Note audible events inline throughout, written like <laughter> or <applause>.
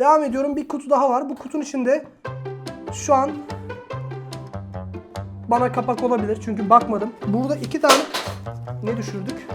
Devam ediyorum. Bir kutu daha var. Bu kutunun içinde şu an bana kapak olabilir. Çünkü bakmadım. Burada iki tane ne düşürdük?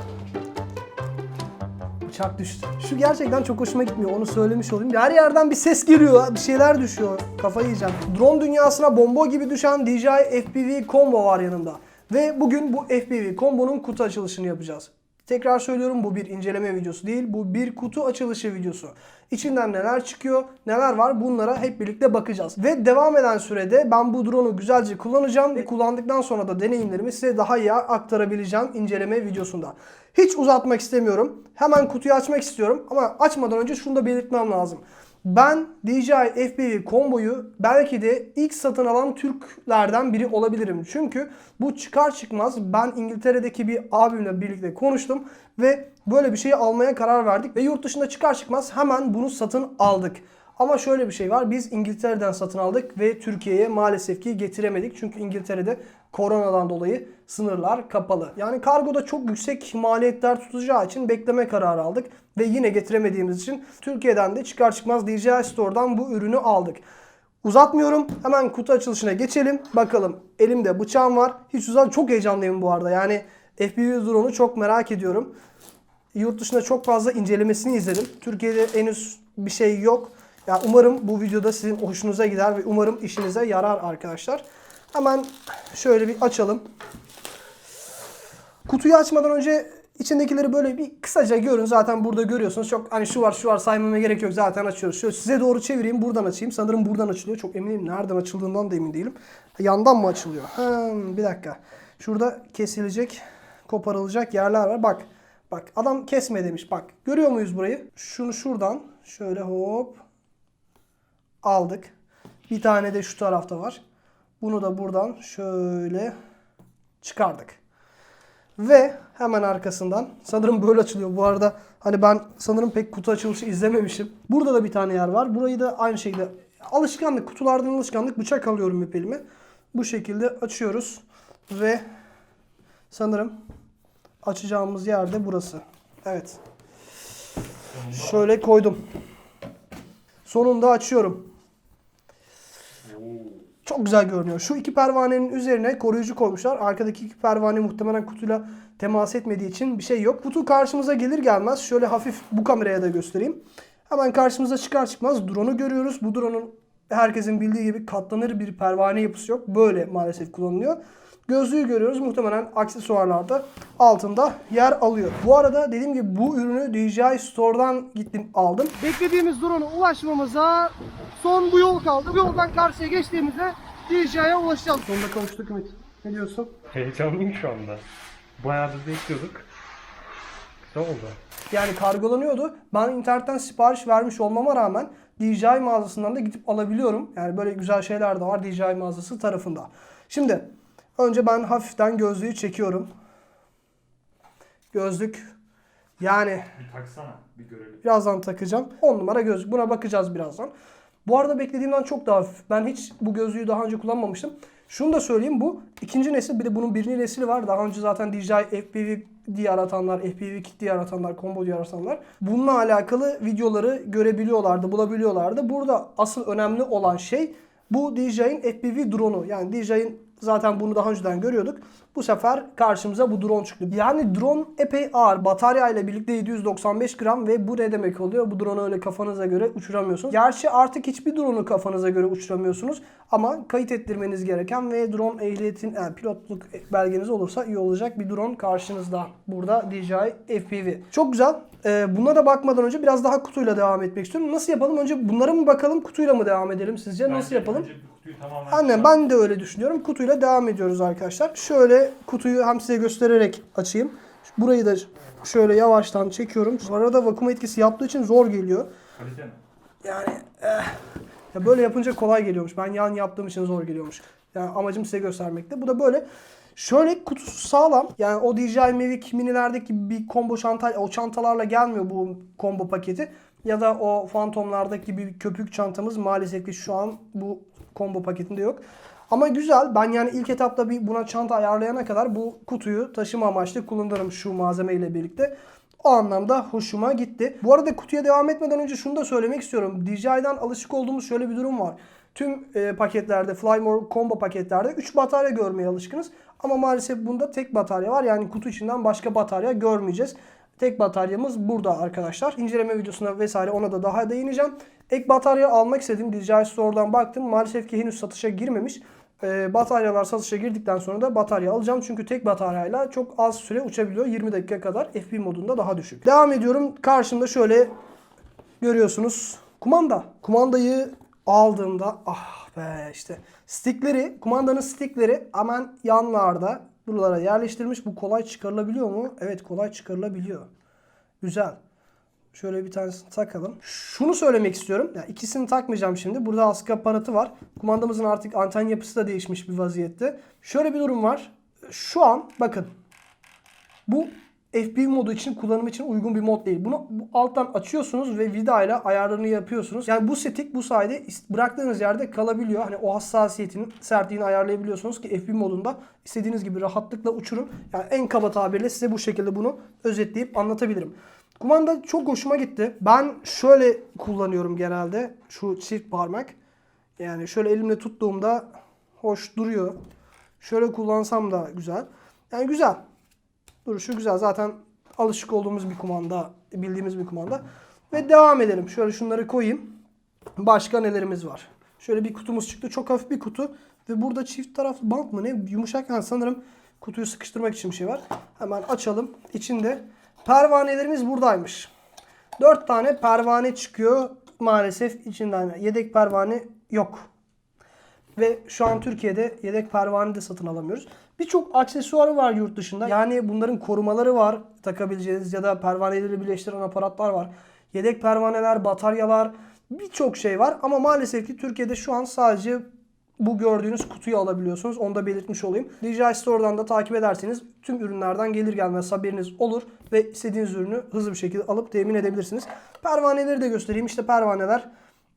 Bıçak düştü. Şu gerçekten çok hoşuma gitmiyor. Onu söylemiş olayım. Her yerden bir ses geliyor. Bir şeyler düşüyor. Kafayı yiyeceğim. Drone dünyasına bomba gibi düşen DJI FPV Combo var yanımda. Ve bugün bu FPV Combo'nun kutu açılışını yapacağız. Tekrar söylüyorum bu bir inceleme videosu değil. Bu bir kutu açılışı videosu. İçinden neler çıkıyor, neler var bunlara hep birlikte bakacağız. Ve devam eden sürede ben bu drone'u güzelce kullanacağım ve kullandıktan sonra da deneyimlerimi size daha iyi aktarabileceğim inceleme videosunda. Hiç uzatmak istemiyorum. Hemen kutuyu açmak istiyorum ama açmadan önce şunu da belirtmem lazım. Ben DJI FPV komboyu belki de ilk satın alan Türklerden biri olabilirim. Çünkü bu çıkar çıkmaz ben İngiltere'deki bir abimle birlikte konuştum ve böyle bir şeyi almaya karar verdik ve yurt dışında çıkar çıkmaz hemen bunu satın aldık. Ama şöyle bir şey var. Biz İngiltere'den satın aldık ve Türkiye'ye maalesef ki getiremedik. Çünkü İngiltere'de koronadan dolayı sınırlar kapalı. Yani kargoda çok yüksek maliyetler tutacağı için bekleme kararı aldık. Ve yine getiremediğimiz için Türkiye'den de çıkar çıkmaz DJI Store'dan bu ürünü aldık. Uzatmıyorum. Hemen kutu açılışına geçelim. Bakalım. Elimde bıçağım var. Hiç uzat çok heyecanlıyım bu arada. Yani FPV drone'u çok merak ediyorum. Yurt dışında çok fazla incelemesini izledim. Türkiye'de henüz bir şey yok. Ya umarım bu videoda sizin hoşunuza gider ve umarım işinize yarar arkadaşlar. Hemen şöyle bir açalım. Kutuyu açmadan önce içindekileri böyle bir kısaca görün. Zaten burada görüyorsunuz. Çok hani şu var şu var saymama gerek yok. Zaten açıyoruz. Şöyle size doğru çevireyim. Buradan açayım. Sanırım buradan açılıyor. Çok eminim. Nereden açıldığından da emin değilim. Yandan mı açılıyor? Hmm, bir dakika. Şurada kesilecek, koparılacak yerler var. Bak. Bak adam kesme demiş. Bak. Görüyor muyuz burayı? Şunu şuradan şöyle hop aldık. Bir tane de şu tarafta var. Bunu da buradan şöyle çıkardık. Ve hemen arkasından sanırım böyle açılıyor. Bu arada hani ben sanırım pek kutu açılışı izlememişim. Burada da bir tane yer var. Burayı da aynı şekilde alışkanlık kutulardan alışkanlık bıçak alıyorum hep elime. Bu şekilde açıyoruz ve sanırım açacağımız yer de burası. Evet. Şöyle koydum. Sonunda açıyorum. Çok güzel görünüyor. Şu iki pervanenin üzerine koruyucu koymuşlar. Arkadaki iki pervane muhtemelen kutuyla temas etmediği için bir şey yok. Kutu karşımıza gelir gelmez şöyle hafif bu kameraya da göstereyim. Hemen karşımıza çıkar çıkmaz drone'u görüyoruz. Bu drone'un herkesin bildiği gibi katlanır bir pervane yapısı yok. Böyle maalesef kullanılıyor. Gözlüğü görüyoruz. Muhtemelen aksesuarlarda altında yer alıyor. Bu arada dediğim gibi bu ürünü DJI Store'dan gittim aldım. Beklediğimiz drone'a ulaşmamıza son bu yol kaldı. Bu yoldan karşıya geçtiğimizde DJI'ye ulaşacağız. Sonunda kavuştuk Ümit. Ne diyorsun? Heyecanlıyım şu anda. Bayağıdır bekliyorduk. Güzel oldu. Yani kargolanıyordu. Ben internetten sipariş vermiş olmama rağmen DJI mağazasından da gidip alabiliyorum. Yani böyle güzel şeyler de var DJI mağazası tarafında. Şimdi önce ben hafiften gözlüğü çekiyorum. Gözlük yani Bir taksana bir görelim. birazdan takacağım. 10 numara gözlük. Buna bakacağız birazdan. Bu arada beklediğimden çok daha hafif. Ben hiç bu gözlüğü daha önce kullanmamıştım. Şunu da söyleyeyim bu ikinci nesil bir de bunun birinci nesili var. Daha önce zaten DJI FPV diye aratanlar, FPV kit diye aratanlar, combo diye aratanlar. Bununla alakalı videoları görebiliyorlardı, bulabiliyorlardı. Burada asıl önemli olan şey bu DJI'nin FPV drone'u. Yani DJI'nin zaten bunu daha önceden görüyorduk. Bu sefer karşımıza bu drone çıktı. Yani drone epey ağır. Batarya ile birlikte 795 gram ve bu ne demek oluyor? Bu drone'u öyle kafanıza göre uçuramıyorsunuz. Gerçi artık hiçbir drone'u kafanıza göre uçuramıyorsunuz. Ama kayıt ettirmeniz gereken ve drone ehliyetin, yani pilotluk belgeniz olursa iyi olacak bir drone karşınızda. Burada DJI FPV. Çok güzel. Ee, buna da bakmadan önce biraz daha kutuyla devam etmek istiyorum. Nasıl yapalım? Önce bunlara mı bakalım, kutuyla mı devam edelim sizce? Nasıl yapalım? Annem ben de öyle düşünüyorum. Kutuyla devam ediyoruz arkadaşlar. Şöyle kutuyu hem size göstererek açayım. Burayı da şöyle yavaştan çekiyorum. Bu arada vakum etkisi yaptığı için zor geliyor. Yani eh. ya böyle yapınca kolay geliyormuş. Ben yan yaptığım için zor geliyormuş. Yani amacım size göstermekte. Bu da böyle. Şöyle kutusu sağlam. Yani o DJI Mavic minilerdeki bir combo çanta, o çantalarla gelmiyor bu combo paketi. Ya da o Phantom'lardaki bir köpük çantamız maalesef ki şu an bu combo paketinde yok. Ama güzel. Ben yani ilk etapta bir buna çanta ayarlayana kadar bu kutuyu taşıma amaçlı kullanırım şu malzeme ile birlikte. O anlamda hoşuma gitti. Bu arada kutuya devam etmeden önce şunu da söylemek istiyorum. DJI'den alışık olduğumuz şöyle bir durum var. Tüm e, paketlerde, Flymore combo paketlerde 3 batarya görmeye alışkınız. Ama maalesef bunda tek batarya var. Yani kutu içinden başka batarya görmeyeceğiz. Tek bataryamız burada arkadaşlar. İnceleme videosuna vesaire ona da daha değineceğim. Ek batarya almak istedim. DJI Store'dan baktım. Maalesef ki henüz satışa girmemiş. Ee, bataryalar satışa girdikten sonra da batarya alacağım. Çünkü tek bataryayla çok az süre uçabiliyor. 20 dakika kadar. FP modunda daha düşük. Devam ediyorum. Karşımda şöyle görüyorsunuz. Kumanda. Kumandayı aldığımda ah be işte stickleri, kumandanın stickleri hemen yanlarda buralara yerleştirilmiş. Bu kolay çıkarılabiliyor mu? Evet kolay çıkarılabiliyor. Güzel. Şöyle bir tanesini takalım. Şunu söylemek istiyorum. Yani ikisini takmayacağım şimdi. Burada askı aparatı var. Kumandamızın artık anten yapısı da değişmiş bir vaziyette. Şöyle bir durum var. Şu an bakın. Bu FPV modu için kullanım için uygun bir mod değil. Bunu bu alttan açıyorsunuz ve vida ile ayarlarını yapıyorsunuz. Yani bu setik bu sayede bıraktığınız yerde kalabiliyor. Hani o hassasiyetinin sertliğini ayarlayabiliyorsunuz ki FPV modunda istediğiniz gibi rahatlıkla uçurun. Yani en kaba tabirle size bu şekilde bunu özetleyip anlatabilirim. Kumanda çok hoşuma gitti. Ben şöyle kullanıyorum genelde. Şu çift parmak. Yani şöyle elimle tuttuğumda hoş duruyor. Şöyle kullansam da güzel. Yani güzel. Duruşu güzel. Zaten alışık olduğumuz bir kumanda, bildiğimiz bir kumanda. Ve devam edelim. Şöyle şunları koyayım. Başka nelerimiz var? Şöyle bir kutumuz çıktı. Çok hafif bir kutu. Ve burada çift taraflı bant mı ne? Yumuşak yani sanırım kutuyu sıkıştırmak için bir şey var. Hemen açalım. İçinde pervanelerimiz buradaymış. 4 tane pervane çıkıyor. Maalesef içinden yedek pervane yok. Ve şu an Türkiye'de yedek pervane de satın alamıyoruz. Birçok aksesuarı var yurt dışında. Yani bunların korumaları var takabileceğiniz ya da pervaneleri birleştiren aparatlar var. Yedek pervaneler, bataryalar birçok şey var. Ama maalesef ki Türkiye'de şu an sadece bu gördüğünüz kutuyu alabiliyorsunuz. Onu da belirtmiş olayım. DJI Store'dan da takip ederseniz tüm ürünlerden gelir gelmez haberiniz olur ve istediğiniz ürünü hızlı bir şekilde alıp temin edebilirsiniz. Pervaneleri de göstereyim. İşte pervaneler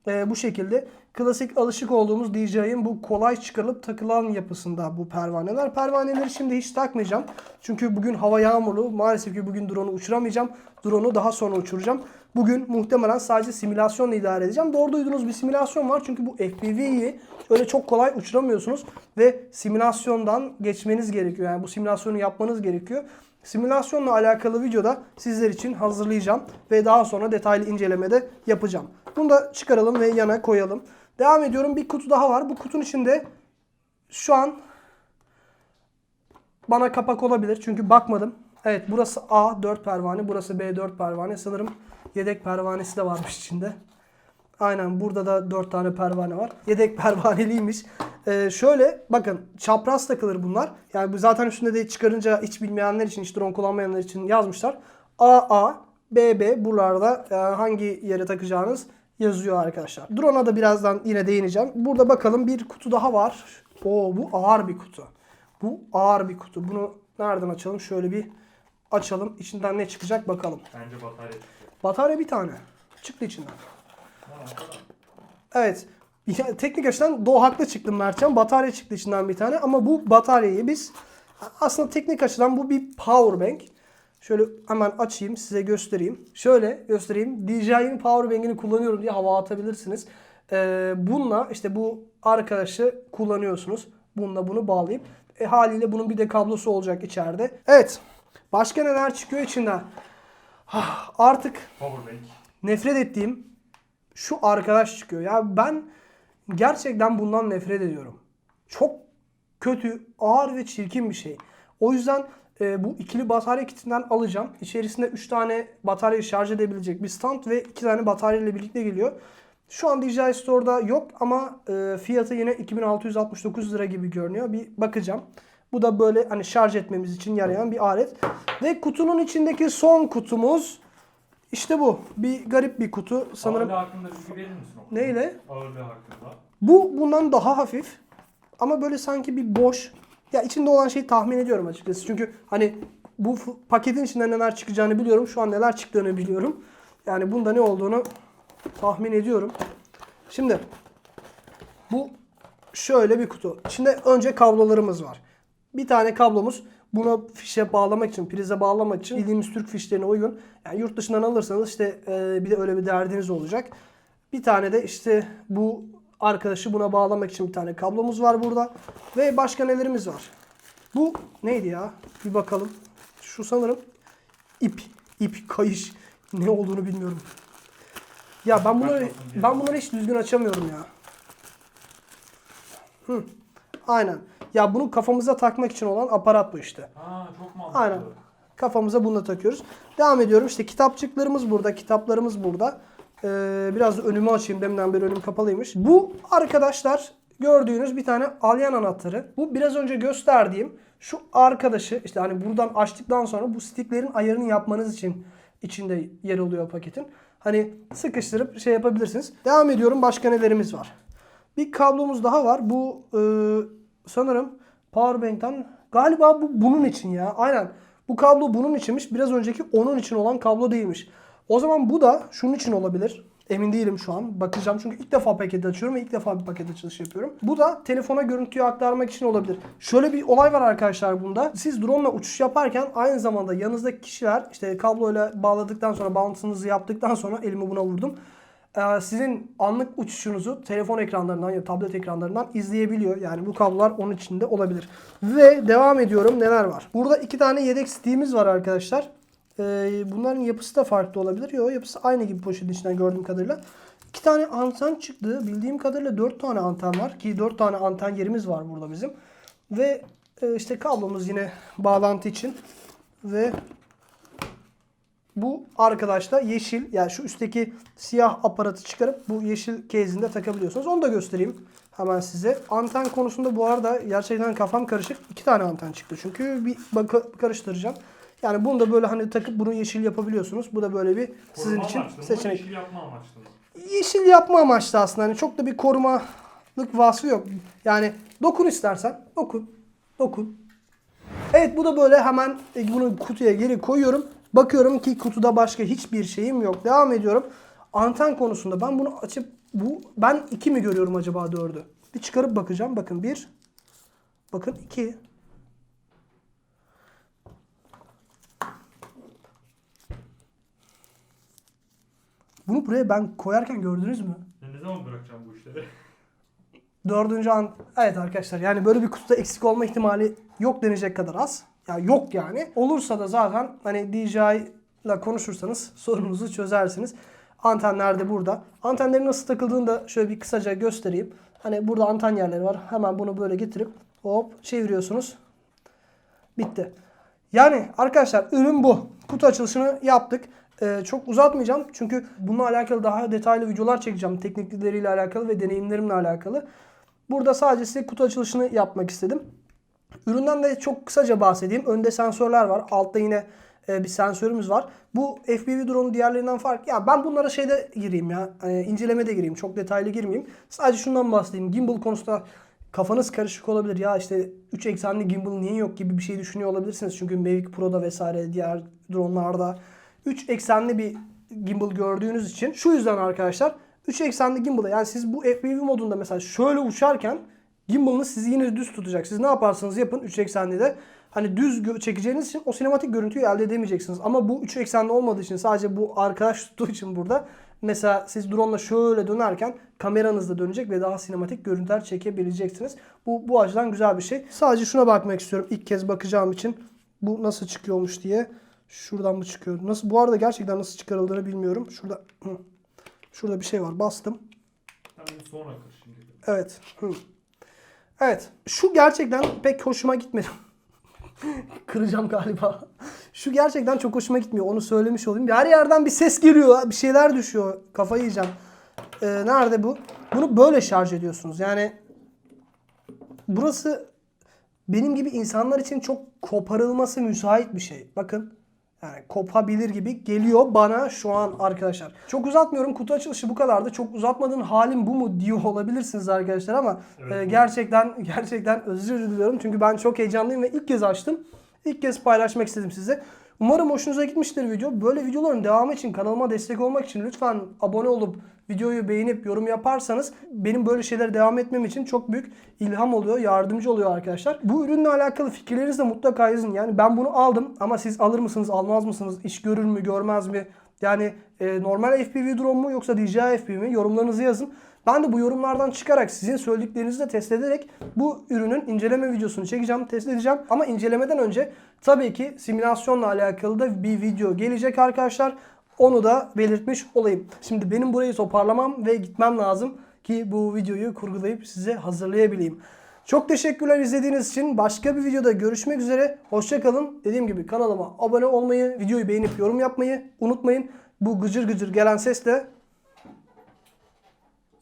e, bu şekilde. Klasik alışık olduğumuz DJI'nin bu kolay çıkarılıp takılan yapısında bu pervaneler. Pervaneleri şimdi hiç takmayacağım. Çünkü bugün hava yağmurlu. Maalesef ki bugün drone'u uçuramayacağım. Drone'u daha sonra uçuracağım. Bugün muhtemelen sadece simülasyonla idare edeceğim. Doğru duyduğunuz bir simülasyon var. Çünkü bu FPV'yi öyle çok kolay uçuramıyorsunuz. Ve simülasyondan geçmeniz gerekiyor. Yani bu simülasyonu yapmanız gerekiyor. Simülasyonla alakalı videoda sizler için hazırlayacağım. Ve daha sonra detaylı incelemede yapacağım. Bunu da çıkaralım ve yana koyalım. Devam ediyorum. Bir kutu daha var. Bu kutunun içinde şu an bana kapak olabilir. Çünkü bakmadım. Evet burası A 4 pervane. Burası B 4 pervane. Sanırım yedek pervanesi de varmış içinde. Aynen burada da 4 tane pervane var. Yedek <laughs> pervaneliymiş. Ee, şöyle bakın çapraz takılır bunlar. Yani bu zaten üstünde de çıkarınca hiç bilmeyenler için, hiç drone kullanmayanlar için yazmışlar. AA, BB buralarda e, hangi yere takacağınız yazıyor arkadaşlar. Drone'a da birazdan yine değineceğim. Burada bakalım bir kutu daha var. Oo bu ağır bir kutu. Bu ağır bir kutu. Bunu nereden açalım? Şöyle bir açalım. İçinden ne çıkacak bakalım. Bence batarya çıkıyor. Batarya bir tane. Çıktı içinden. Evet. Ya, teknik açıdan Doğu haklı çıktım Mertcan. Batarya çıktı içinden bir tane. Ama bu bataryayı biz aslında teknik açıdan bu bir power bank. Şöyle hemen açayım size göstereyim. Şöyle göstereyim. DJI'nin power bank'ini kullanıyorum diye hava atabilirsiniz. Ee, bununla işte bu arkadaşı kullanıyorsunuz. Bununla bunu bağlayıp e, haliyle bunun bir de kablosu olacak içeride. Evet. Başka neler çıkıyor içinden? Ah, Artık Powerbank. nefret ettiğim şu arkadaş çıkıyor. Ya ben gerçekten bundan nefret ediyorum. Çok kötü, ağır ve çirkin bir şey. O yüzden e, bu ikili batarya kitinden alacağım. İçerisinde 3 tane bataryayı şarj edebilecek bir stand ve 2 tane batarya ile birlikte geliyor. Şu an DJI Store'da yok ama e, fiyatı yine 2669 lira gibi görünüyor. Bir bakacağım. Bu da böyle hani şarj etmemiz için yarayan bir alet. Ve kutunun içindeki son kutumuz işte bu. Bir garip bir kutu. Sanırım Ağırlığı hakkında bilgi verir misin? neyle? Ağırlığı hakkında. Bu bundan daha hafif. Ama böyle sanki bir boş. Ya içinde olan şeyi tahmin ediyorum açıkçası. Çünkü hani bu paketin içinden neler çıkacağını biliyorum. Şu an neler çıktığını biliyorum. Yani bunda ne olduğunu tahmin ediyorum. Şimdi bu şöyle bir kutu. İçinde önce kablolarımız var. Bir tane kablomuz. buna fişe bağlamak için, prize bağlamak için bildiğimiz Türk fişlerine uygun. Yani yurt dışından alırsanız işte e, bir de öyle bir derdiniz olacak. Bir tane de işte bu arkadaşı buna bağlamak için bir tane kablomuz var burada. Ve başka nelerimiz var? Bu neydi ya? Bir bakalım. Şu sanırım ip. ip kayış. Ne olduğunu bilmiyorum. Ya ben bunları ben bunları hiç düzgün açamıyorum ya. Hı. Aynen. Ya bunu kafamıza takmak için olan aparat bu işte. Ha çok mantıklı. Aynen. Kafamıza bunu da takıyoruz. Devam ediyorum. İşte kitapçıklarımız burada, kitaplarımız burada. Ee, biraz da önümü açayım. Deminden beri önüm kapalıymış. Bu arkadaşlar gördüğünüz bir tane alyan anahtarı. Bu biraz önce gösterdiğim şu arkadaşı işte hani buradan açtıktan sonra bu sticklerin ayarını yapmanız için içinde yer alıyor paketin. Hani sıkıştırıp şey yapabilirsiniz. Devam ediyorum. Başka nelerimiz var? Bir kablomuz daha var. Bu e, sanırım Powerbank'ten galiba bu bunun için ya. Aynen. Bu kablo bunun içinmiş. Biraz önceki onun için olan kablo değilmiş. O zaman bu da şunun için olabilir. Emin değilim şu an. Bakacağım çünkü ilk defa paket açıyorum ve ilk defa bir paket açılışı yapıyorum. Bu da telefona görüntüyü aktarmak için olabilir. Şöyle bir olay var arkadaşlar bunda. Siz drone ile uçuş yaparken aynı zamanda yanınızdaki kişiler işte kabloyla bağladıktan sonra bağlantınızı yaptıktan sonra elimi buna vurdum. Ee, sizin anlık uçuşunuzu telefon ekranlarından ya tablet ekranlarından izleyebiliyor. Yani bu kablolar onun içinde olabilir. Ve devam ediyorum neler var. Burada iki tane yedek stick'imiz var arkadaşlar. Ee, bunların yapısı da farklı olabilir. Yok yapısı aynı gibi poşetin içinden gördüğüm kadarıyla. İki tane anten çıktı. Bildiğim kadarıyla dört tane anten var. Ki dört tane anten yerimiz var burada bizim. Ve e, işte kablomuz yine bağlantı için. Ve bu arkadaş da yeşil yani şu üstteki siyah aparatı çıkarıp bu yeşil case'inde takabiliyorsunuz. Onu da göstereyim hemen size. Anten konusunda bu arada gerçekten kafam karışık. İki tane anten çıktı çünkü bir karıştıracağım. Yani bunu da böyle hani takıp bunu yeşil yapabiliyorsunuz. Bu da böyle bir sizin Koruma için amaçlı seçenek. yeşil yapma amaçlı mı? Yeşil yapma amaçlı aslında. Hani çok da bir korumalık vasfı yok. Yani dokun istersen. Dokun. Dokun. Evet bu da böyle hemen e, bunu kutuya geri koyuyorum. Bakıyorum ki kutuda başka hiçbir şeyim yok. Devam ediyorum. Anten konusunda ben bunu açıp bu ben iki mi görüyorum acaba dördü? Bir çıkarıp bakacağım. Bakın bir. Bakın iki. Bunu buraya ben koyarken gördünüz mü? Ya ne zaman bırakacağım bu işleri? <laughs> Dördüncü an evet arkadaşlar yani böyle bir kutuda eksik olma ihtimali yok denecek kadar az. Ya yok yani. Olursa da zaten hani DJI ile konuşursanız <laughs> sorununuzu çözersiniz. Antenler de burada. Antenlerin nasıl takıldığını da şöyle bir kısaca göstereyim. Hani burada anten yerleri var. Hemen bunu böyle getirip hop çeviriyorsunuz. Bitti. Yani arkadaşlar ürün bu. Kutu açılışını yaptık. Ee, çok uzatmayacağım çünkü bununla alakalı daha detaylı videolar çekeceğim. Teknikleriyle alakalı ve deneyimlerimle alakalı. Burada sadece size kutu açılışını yapmak istedim. Üründen de çok kısaca bahsedeyim. Önde sensörler var. Altta yine e, bir sensörümüz var. Bu FPV drone'un diğerlerinden fark. Ya ben bunlara şeyde gireyim ya. Hani incelemede gireyim. Çok detaylı girmeyeyim. Sadece şundan bahsedeyim. Gimbal konusunda kafanız karışık olabilir. Ya işte 3 eksenli gimbal niye yok gibi bir şey düşünüyor olabilirsiniz. Çünkü Mavic Pro'da vesaire diğer drone'larda 3 eksenli bir gimbal gördüğünüz için şu yüzden arkadaşlar 3 eksenli gimbal'a yani siz bu FPV modunda mesela şöyle uçarken gimbal'ınız sizi yine düz tutacak. Siz ne yaparsanız yapın 3 eksenli de hani düz çekeceğiniz için o sinematik görüntüyü elde edemeyeceksiniz. Ama bu 3 eksenli olmadığı için sadece bu arkadaş tuttuğu için burada mesela siz drone'la şöyle dönerken kameranız da dönecek ve daha sinematik görüntüler çekebileceksiniz. Bu bu açıdan güzel bir şey. Sadece şuna bakmak istiyorum ilk kez bakacağım için. Bu nasıl çıkıyormuş diye. Şuradan mı çıkıyor? Nasıl? Bu arada gerçekten nasıl çıkarıldığını bilmiyorum. Şurada hı. Şurada bir şey var. Bastım. Sonra şimdi. Evet. Hı. Evet. Şu gerçekten pek hoşuma gitmedi. <laughs> Kıracağım galiba. Şu gerçekten çok hoşuma gitmiyor. Onu söylemiş olayım. Her yerden bir ses geliyor. Bir şeyler düşüyor. Kafayı yiyeceğim. Ee, nerede bu? Bunu böyle şarj ediyorsunuz. Yani burası benim gibi insanlar için çok koparılması müsait bir şey. Bakın. Yani kopabilir gibi geliyor bana şu an arkadaşlar. Çok uzatmıyorum. Kutu açılışı bu kadardı. Çok uzatmadığın halim bu mu diyor olabilirsiniz arkadaşlar ama Evet, e, gerçekten gerçekten özür diliyorum. Çünkü ben çok heyecanlıyım ve ilk kez açtım. İlk kez paylaşmak istedim size. Umarım hoşunuza gitmiştir video. Böyle videoların devamı için kanalıma destek olmak için lütfen abone olup videoyu beğenip yorum yaparsanız benim böyle şeylere devam etmem için çok büyük ilham oluyor, yardımcı oluyor arkadaşlar. Bu ürünle alakalı fikirlerinizi de mutlaka yazın. Yani ben bunu aldım ama siz alır mısınız, almaz mısınız? İş görür mü, görmez mi? Yani e, normal FPV drone mu yoksa DJI FPV mi? Yorumlarınızı yazın. Ben de bu yorumlardan çıkarak sizin söylediklerinizi de test ederek bu ürünün inceleme videosunu çekeceğim, test edeceğim. Ama incelemeden önce tabii ki simülasyonla alakalı da bir video gelecek arkadaşlar. Onu da belirtmiş olayım. Şimdi benim burayı toparlamam ve gitmem lazım ki bu videoyu kurgulayıp size hazırlayabileyim. Çok teşekkürler izlediğiniz için. Başka bir videoda görüşmek üzere. Hoşçakalın. Dediğim gibi kanalıma abone olmayı, videoyu beğenip yorum yapmayı unutmayın. Bu gıcır gıcır gelen ses de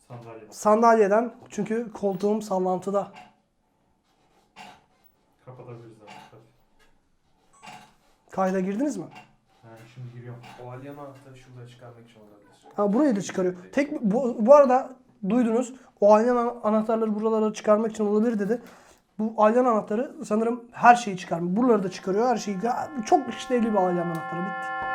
Sandalye. sandalyeden çünkü koltuğum sallantıda. Kapatabiliriz abi. Hadi. Kayda girdiniz mi? Şimdi giriyorum. O alyan anahtarı şurada çıkarmak için olabilir. Ha burayı da çıkarıyor. Tek bu, bu arada duydunuz. O alyan ana- anahtarları buralara çıkarmak için olabilir dedi. Bu alyan anahtarı sanırım her şeyi çıkarmıyor. Buraları da çıkarıyor. Her şeyi çok işlevli bir alyan anahtarı. Bitti.